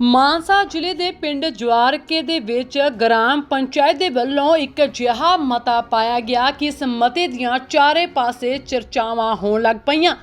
ਮਾਨਸਾ ਜ਼ਿਲ੍ਹੇ ਦੇ ਪਿੰਡ ਜਵਾਰਕੇ ਦੇ ਵਿੱਚ ਗ੍ਰਾਮ ਪੰਚਾਇਤ ਦੇ ਵੱਲੋਂ ਇੱਕ ਅਜਿਹਾ ਮਤਾ ਪਾਇਆ ਗਿਆ ਕਿ ਇਸ ਮਤੇ ਦੀਆਂ ਚਾਰੇ ਪਾਸੇ ਚਰਚਾਵਾਂ ਹੋਣ ਲੱਗ ਪਈਆਂ।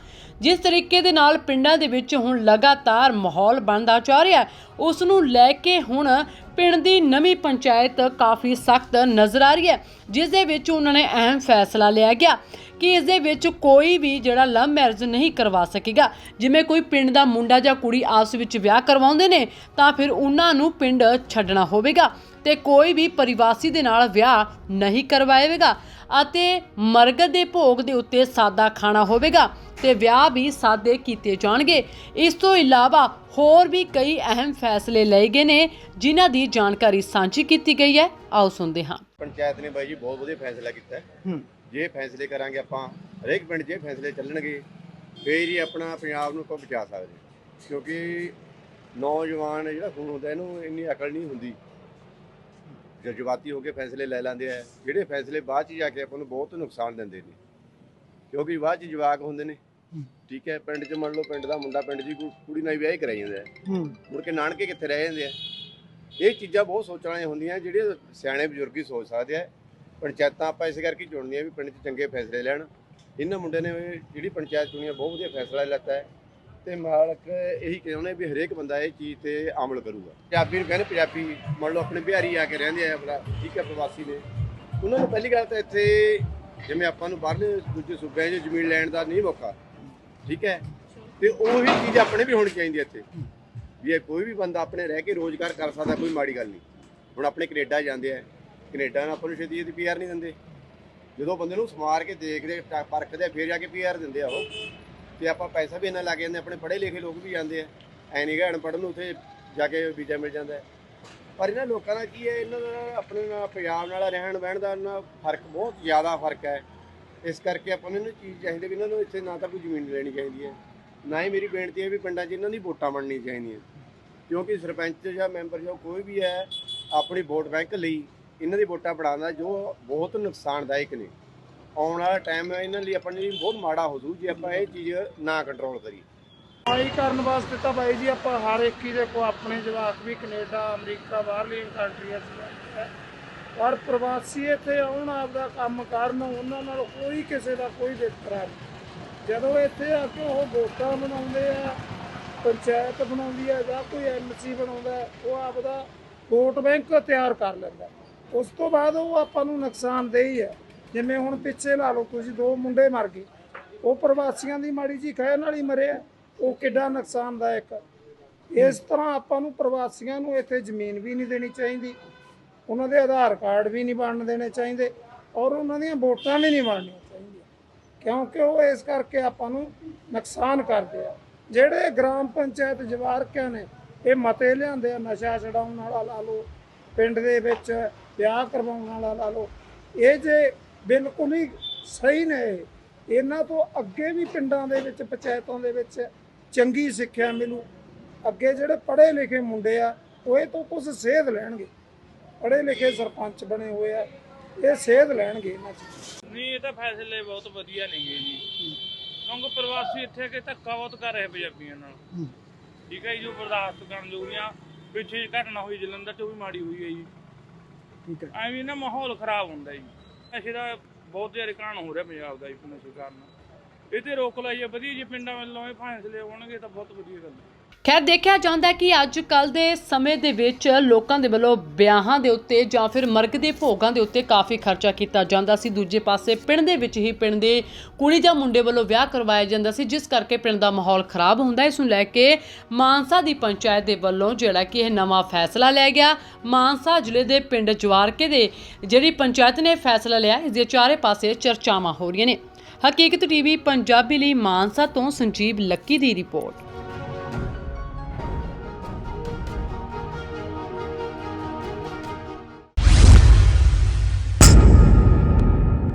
ਜਿਸ ਤਰੀਕੇ ਦੇ ਨਾਲ ਪਿੰਡਾਂ ਦੇ ਵਿੱਚ ਹੁਣ ਲਗਾਤਾਰ ਮਾਹੌਲ ਬਣਦਾ ਜਾ ਰਿਹਾ ਉਸ ਨੂੰ ਲੈ ਕੇ ਹੁਣ ਪਿੰਡ ਦੀ ਨਵੀਂ ਪੰਚਾਇਤ ਕਾਫੀ ਸਖਤ ਨਜ਼ਰ ਆ ਰਹੀ ਹੈ, ਜਿਸ ਦੇ ਵਿੱਚ ਉਹਨਾਂ ਨੇ ਅਹਿਮ ਫੈਸਲਾ ਲਿਆ ਗਿਆ ਕਿ ਇਸ ਦੇ ਵਿੱਚ ਕੋਈ ਵੀ ਜਿਹੜਾ ਲਵ ਮੈਰਿਜ ਨਹੀਂ ਕਰਵਾ ਸਕੇਗਾ। ਜਿਵੇਂ ਕੋਈ ਪਿੰਡ ਦਾ ਮੁੰਡਾ ਜਾਂ ਕੁੜੀ ਆਪਸ ਵਿੱਚ ਵਿਆਹ ਕਰਵਾਉਂਦੇ ਨੇ, ਤਾਂ ਫਿਰ ਉਹਨਾਂ ਨੂੰ ਪਿੰਡ ਛੱਡਣਾ ਹੋਵੇਗਾ ਤੇ ਕੋਈ ਵੀ ਪਰਿਵਾਸੀ ਦੇ ਨਾਲ ਵਿਆਹ ਨਹੀਂ ਕਰਵਾਏਗਾ ਅਤੇ ਮਰਗਤ ਦੇ ਭੋਗ ਦੇ ਉੱਤੇ ਸਾਦਾ ਖਾਣਾ ਹੋਵੇਗਾ। ਤੇ ਵਿਆਹ ਵੀ ਸਾਦੇ ਕੀਤੇ ਜਾਣਗੇ। ਇਸ ਤੋਂ ਇਲਾਵਾ ਹੋਰ ਵੀ ਕਈ ਅਹਿਮ ਫੈਸਲੇ ਲਏ ਗਏ ਨੇ ਜਿਨ੍ਹਾਂ ਦੀ ਜਾਣਕਾਰੀ ਸਾਂਝੀ ਕੀਤੀ ਗਈ ਹੈ। ਆਓ ਸੁਣਦੇ ਹਾਂ। ਪੰਚਾਇਤ ਨੇ ਬਾਈ ਜੀ ਬਹੁਤ ਵਧੀਆ ਫੈਸਲਾ ਕੀਤਾ ਹੈ। ਜੇ ਫੈਸਲੇ ਕਰਾਂਗੇ ਆਪਾਂ ਹਰੇਕ ਪਿੰਡ 'ਚ ਇਹ ਫੈਸਲੇ ਚੱਲਣਗੇ ਫੇਰ ਹੀ ਆਪਣਾ ਪੰਜਾਬ ਨੂੰ ਆਪਾਂ ਬਚਾ ਸਕਦੇ ਹਾਂ। ਕਿਉਂਕਿ ਨੌਜਵਾਨ ਜਿਹੜਾ ਖੂਨ ਹੁੰਦਾ ਇਹਨੂੰ ਇੰਨੀ ਅਕਲ ਨਹੀਂ ਹੁੰਦੀ। ਜਜ਼ਬਾਤੀ ਹੋ ਕੇ ਫੈਸਲੇ ਲੈ ਲੈਂਦੇ ਆ। ਜਿਹੜੇ ਫੈਸਲੇ ਬਾਅਦ 'ਚ ਜਾ ਕੇ ਆਪਾਂ ਨੂੰ ਬਹੁਤ ਨੁਕਸਾਨ ਦਿੰਦੇ ਨੇ। ਕਿਉਂਕਿ ਬਾਅਦ 'ਚ ਜਵਾਕ ਹੁੰਦੇ ਨੇ। ਠੀਕ ਹੈ ਪਿੰਡ 'ਚ ਮੰਨ ਲਓ ਪਿੰਡ ਦਾ ਮੁੰਡਾ ਪਿੰਡ ਦੀ ਕੁੜੀ ਨਾਲ ਹੀ ਵਿਆਹ ਹੀ ਕਰਾਈ ਜਾਂਦਾ ਹੈ। ਮੁੜ ਕੇ ਨਾਨਕੇ ਕਿੱਥੇ ਰਹਿ ਜਾਂਦੇ ਆ? ਇਹ ਚੀਜ਼ਾਂ ਬਹੁਤ ਸੋਚਣ ਵਾਲੀਆਂ ਹੁੰਦੀਆਂ ਜਿਹੜੇ ਸਿਆਣੇ ਬਜ਼ੁਰਗ ਹੀ ਸੋਚ ਸਕਦੇ ਆ। ਪੰਚਾਇਤਾਂ ਆਪਾਂ ਇਸ ਕਰਕੇ ਚੁਣਨੀਆਂ ਵੀ ਪਿੰਡ 'ਚ ਚੰਗੇ ਫੈਸਲੇ ਲੈਣ। ਇਹਨਾਂ ਮੁੰਡੇ ਨੇ ਜਿਹੜੀ ਪੰਚਾਇਤ ਚੁਣੀ ਆ ਬਹੁਤ ਵਧੀਆ ਫੈਸਲਾ ਲੈਤਾ ਹੈ। ਤੇ ਮਾਲਕ ਇਹੀ ਕਹਿੰਦੇ ਵੀ ਹਰੇਕ ਬੰਦਾ ਇਹ ਚੀਜ਼ ਤੇ ਅਮਲ ਕਰੂਗਾ। ਪੰਜਾਬੀ ਨੂੰ ਕਹਿੰਦੇ ਪੰਜਾਬੀ ਮੰਨ ਲਓ ਆਪਣੇ ਬਿਹਾਰੀ ਆ ਕੇ ਰਹਿੰਦੇ ਆ ਆਪਣਾ ਠੀਕ ਹੈ ਪ੍ਰਵਾਸੀ ਨੇ। ਉਹਨਾਂ ਨੂੰ ਪਹਿਲੀ ਗੱਲ ਤਾਂ ਇੱਥੇ ਜਿਵੇਂ ਆਪਾਂ ਨੂੰ ਬਾਹਰਲੇ ਦੂਜੇ ਸੂਬਿਆਂ 'ਚ ਜ਼ਮੀਨ ਲੈਣ ਦਾ ਨਹੀਂ ਮੌਕਾ ਠੀਕ ਹੈ? ਤੇ ਉਹੀ ਚੀਜ਼ ਆਪਣੇ ਵੀ ਹੋਣੀ ਚਾਹੀਦੀ ਹੈ ਇੱਥੇ। ਵੀ ਇਹ ਕੋਈ ਵੀ ਬੰਦਾ ਆਪਣੇ ਰਹਿ ਕੇ ਰੋਜ਼ਗਾਰ ਕਰ ਸਕਦਾ ਕੋਈ ਮਾੜੀ ਗੱਲ ਨਹੀਂ। ਹੁਣ ਆਪਣੇ ਕੈਨੇਡਾ ਜਾਂਦੇ ਆ। ਕੈਨੇਡਾ ਨਾਲ ਆਪਾਂ ਨੂੰ ਛੇਤੀ ਇਹਦੀ ਪੀਆਰ ਨਹੀਂ ਦਿੰਦੇ। ਜਦੋਂ ਬੰਦੇ ਨੂੰ ਸਮਾਰ ਕੇ ਦੇਖਦੇ ਟ- ਪਰਖਦੇ ਆ, ਫਿਰ ਜਾ ਕੇ ਪੀਆਰ ਦਿੰਦੇ ਆ ਉਹ। ਤੇ ਆਪਾਂ ਪੈਸਾ ਵੀ ਇੰਨਾ ਲੱਗ ਜਾਂਦੇ ਆਪਣੇ ਪੜ੍ਹੇ ਲਿਖੇ ਲੋਕ ਵੀ ਜਾਂਦੇ ਆ। ਐ ਨਹੀਂ ਗਾ ਅਨਪੜ੍ਹ ਨੂੰ ਉੱਥੇ ਜਾ ਕੇ ਵੀਜ਼ਾ ਮਿਲ ਜਾਂਦਾ। ਪਰ ਇਹਨਾਂ ਲੋਕਾਂ ਦਾ ਕੀ ਹੈ? ਇਹਨਾਂ ਦਾ ਆਪਣੇ ਨਾਲ ਪੰਜਾਬ ਨਾਲ ਰਹਿਣ ਬਹਿਣ ਦਾ ਨਾ ਫ਼ਰਕ ਬਹੁਤ ਜ਼ਿਆਦਾ ਫ਼ਰਕ ਹੈ। ਇਸ ਕਰਕੇ ਆਪਾਂ ਨੂੰ ਇਹਨਾਂ ਚੀਜ਼ ਚਾਹੀਦੀ ਵੀ ਇਹਨਾਂ ਨੂੰ ਇੱਥੇ ਨਾ ਤਾਂ ਕੋਈ ਜ਼ਮੀਨ ਲੈਣੀ ਚਾਹੀਦੀ ਹੈ। ਨਾ ਹੀ ਮੇਰੀ ਬੇਨਤੀ ਹੈ ਵੀ ਪਿੰਡਾਂ 'ਚ ਇਹਨਾਂ ਦੀ ਵੋਟਾਂ ਬਣਨੀ ਚਾਹੀਦੀਆਂ। ਕਿਉਂਕਿ ਸਰਪੰਚ ਜਾਂ ਮੈਂਬਰ ਜਾਂ ਕੋਈ ਵੀ ਹੈ, ਆਪਣੀ ਵੋਟ ਬੈਂਕ ਲਈ ਇਹਨਾਂ ਦੀ ਵੋਟਾਂ ਬਣਾਉਂਦਾ ਜੋ ਬਹੁਤ ਨੁਕਸਾਨਦਾਇਕ ਨੇ। ਆਉਣ ਵਾਲਾ ਟਾਈਮ ਇਹਨਾਂ ਲਈ ਆਪਣੇ ਲਈ ਬਹੁਤ ਮਾੜਾ ਹੋ ਜੂ ਜੇ ਆਪਾਂ ਇਹ ਚੀਜ਼ ਨਾ ਕੰਟਰੋਲ ਕਰੀਏ। ਆਈ ਕਰਨ ਵਾਸਤੇ ਤਾਂ ਬਾਈ ਜੀ ਆਪਾਂ ਹਰ ਇੱਕ ਹੀ ਦੇ ਆਪਣੇ ਜਵਾਕ ਵੀ ਕੈਨੇਡਾ, ਅਮਰੀਕਾ, ਬਾਹਰਲੀਆਂ ਕੰਟਰੀਆਂ 'ਚ ਜਾਂਦੇ ਪਰ ਪ੍ਰਵਾਸੀ ਇੱਥੇ ਆਉਣ, ਆਪਦਾ ਕੰਮ ਕਰਨ, ਉਹਨਾਂ ਨਾਲ ਕੋਈ ਕਿਸੇ ਦਾ ਕੋਈ ਵਿਤਕਰਾ ਨਹੀਂ। ਜਦੋਂ ਇੱਥੇ ਆ ਕੇ ਉਹ ਵੋਟਾਂ ਬਣਾਉਂਦੇ ਆ, ਪੰਚਾਇਤ ਬਣਾਉਂਦੀ ਆ ਜਾਂ ਕੋਈ ਐਮਸੀ ਬਣਾਉਂਦਾ, ਉਹ ਆਪਦਾ ਵੋਟ ਬੈਂਕ ਤਿਆਰ ਕਰ ਲੈਂਦਾ। ਉਸ ਤੋਂ ਬਾਅਦ ਉਹ ਆਪਾਂ ਨੂੰ ਨੁਕਸਾਨਦੇਹ ਹੈ। ਜਿਵੇਂ ਹੁਣ ਪਿੱਛੇ ਲਾ ਲਓ, ਤੁਸੀਂ ਦੋ ਮੁੰਡੇ ਮਰ ਗਏ। ਉਹ ਪ੍ਰਵਾਸੀਆਂ ਦੀ ਮਾੜੀ ਜੀ ਖੈਰ ਨਾਲ ਹੀ ਮਰਿਆ ਉਹ ਕਿੱਡਾ ਨੁਕਸਾਨਦਾਇਕ ਇਸ ਤਰ੍ਹਾਂ ਆਪਾਂ ਨੂੰ ਪ੍ਰਵਾਸੀਆਂ ਨੂੰ ਇੱਥੇ ਜ਼ਮੀਨ ਵੀ ਨਹੀਂ ਦੇਣੀ ਚਾਹੀਦੀ। ਉਹਨਾਂ ਦੇ ਆਧਾਰ ਕਾਰਡ ਵੀ ਨਹੀਂ ਬਣਨ ਦੇਣੇ ਚਾਹੀਦੇ ਔਰ ਉਹਨਾਂ ਦੀਆਂ ਵੋਟਾਂ ਵੀ ਨਹੀਂ ਬਣਨੀਆਂ ਚਾਹੀਦੀਆਂ। ਕਿਉਂਕਿ ਉਹ ਇਸ ਕਰਕੇ ਆਪਾਂ ਨੂੰ ਨੁਕਸਾਨ ਕਰਦੇ ਆ। ਜਿਹੜੇ ਗ੍ਰਾਮ ਪੰਚਾਇਤ ਜਵਾਰਕਿਆਂ ਨੇ ਇਹ ਮਤੇ ਲਿਆਂਦੇ ਆ, ਨਸ਼ਾ ਛਡਾਉਣ ਵਾਲਾ ਲਾ ਲਓ, ਪਿੰਡ ਦੇ ਵਿੱਚ ਵਿਆਹ ਕਰਵਾਉਣ ਵਾਲਾ ਲਾ ਲਓ, ਇਹ ਜੇ ਬਿਲਕੁਲ ਹੀ ਸਹੀ ਨੇ ਇਹਨਾਂ ਤੋਂ ਅੱਗੇ ਵੀ ਪਿੰਡਾਂ ਦੇ ਵਿੱਚ, ਪੰਚਾਇਤਾਂ ਦੇ ਵਿੱਚ ਚੰਗੀ ਸਿੱਖਿਆ ਮਿਲੂ। ਅੱਗੇ ਜਿਹੜੇ ਪੜ੍ਹੇ ਲਿਖੇ ਮੁੰਡੇ ਆ, ਉਹ ਇਹ ਤੋਂ ਕੁਝ ਸੇਧ ਲੈਣਗੇ। ਪੜ੍ਹੇ ਲਿਖੇ ਸਰਪੰਚ ਬਣੇ ਹੋਏ ਆ ਇਹ ਸੇਧ ਲੈਣਗੇ ਇਹਨਾਂ ਚ। ਨਹੀਂ ਇਹ ਤਾਂ ਫੈਸਲੇ ਬਹੁਤ ਵਧੀਆ ਨੇਗੇ ਜੀ। ਕਿਉਂਕਿ ਪ੍ਰਵਾਸੀ ਇੱਥੇ ਕਿ ਧੱਕਾ ਬਹੁਤ ਕਰ ਰਹੇ ਪੰਜਾਬੀਆਂ ਨਾਲ। ਠੀਕ ਹੈ ਜੀ, ਜੋ ਬਰਦਾਸ਼ਤ ਕਰਨ ਜੋਗੀਆਂ ਪਿੱਛੇ ਜਿਹੀ ਘਟਨਾ ਹੋਈ ਜਲੰਧਰ ਚ ਵੀ ਮਾੜੀ ਹੋਈ ਹੈ ਜੀ। ਠੀਕ ਹੈ। ਐਵੇਂ ਨਾ ਮਾਹੌਲ ਖਰਾਬ ਹੁੰਦਾ ਜੀ। ਨਸ਼ੇ ਦਾ ਬਹੁਤ ਜ਼ਿਆਦਾ ਕਾਰਨ ਹੋ ਰਿਹਾ ਪੰਜਾਬ ਦਾ ਜੀ ਨਸ਼ੇ ਕਾਰਨ। ਇਹ ਤੇ ਰੋਕ ਲਾਈਏ ਵਧੀਆ ਜੀ ਪਿੰਡਾਂ ਵੱਲੋਂ ਇਹ ਫੈਸਲੇ ਹੋਣਗੇ ਤਾਂ ਬਹੁਤ ਵਧੀਆ ਗੱਲ ਹੈ। ਖੈਰ, ਦੇਖਿਆ ਜਾਂਦਾ ਕਿ ਅੱਜ ਕੱਲ ਦੇ ਸਮੇਂ ਦੇ ਵਿੱਚ ਲੋਕਾਂ ਦੇ ਵੱਲੋਂ ਵਿਆਹਾਂ ਦੇ ਉੱਤੇ ਜਾਂ ਫਿਰ ਮਰਗ ਦੇ ਭੋਗਾਂ ਦੇ ਉੱਤੇ ਕਾਫੀ ਖਰਚਾ ਕੀਤਾ ਜਾਂਦਾ ਸੀ। ਦੂਜੇ ਪਾਸੇ ਪਿੰਡ ਦੇ ਵਿੱਚ ਹੀ ਪਿੰਡ ਦੇ ਕੁੜੀ ਜਾਂ ਮੁੰਡੇ ਵੱਲੋਂ ਵਿਆਹ ਕਰਵਾਇਆ ਜਾਂਦਾ ਸੀ, ਜਿਸ ਕਰਕੇ ਪਿੰਡ ਦਾ ਮਾਹੌਲ ਖਰਾਬ ਹੁੰਦਾ ਇਸ ਨੂੰ ਲੈ ਕੇ ਮਾਨਸਾ ਦੀ ਪੰਚਾਇਤ ਦੇ ਵੱਲੋਂ ਜਿਹੜਾ ਕਿ ਇਹ ਨਵਾਂ ਫੈਸਲਾ ਲਿਆ ਗਿਆ। ਮਾਨਸਾ ਜ਼ਿਲ੍ਹੇ ਦੇ ਪਿੰਡ ਜਵਾਰਕੇ ਦੇ ਜਿਹੜੀ ਪੰਚਾਇਤ ਨੇ ਫੈਸਲਾ ਲਿਆ, ਇਸ ਦੇ ਚਾਰੇ ਪਾਸੇ ਚਰਚਾਵਾਂ ਹੋ ਰਹੀਆਂ ਨੇ। ਹਕੀਕਤ ਟੀਵੀ, ਪੰਜਾਬੀ ਲਈ ਮਾਨਸਾ ਤੋਂ ਸੰਜੀਵ ਲੱਕੀ ਦੀ ਰਿਪੋਰਟ।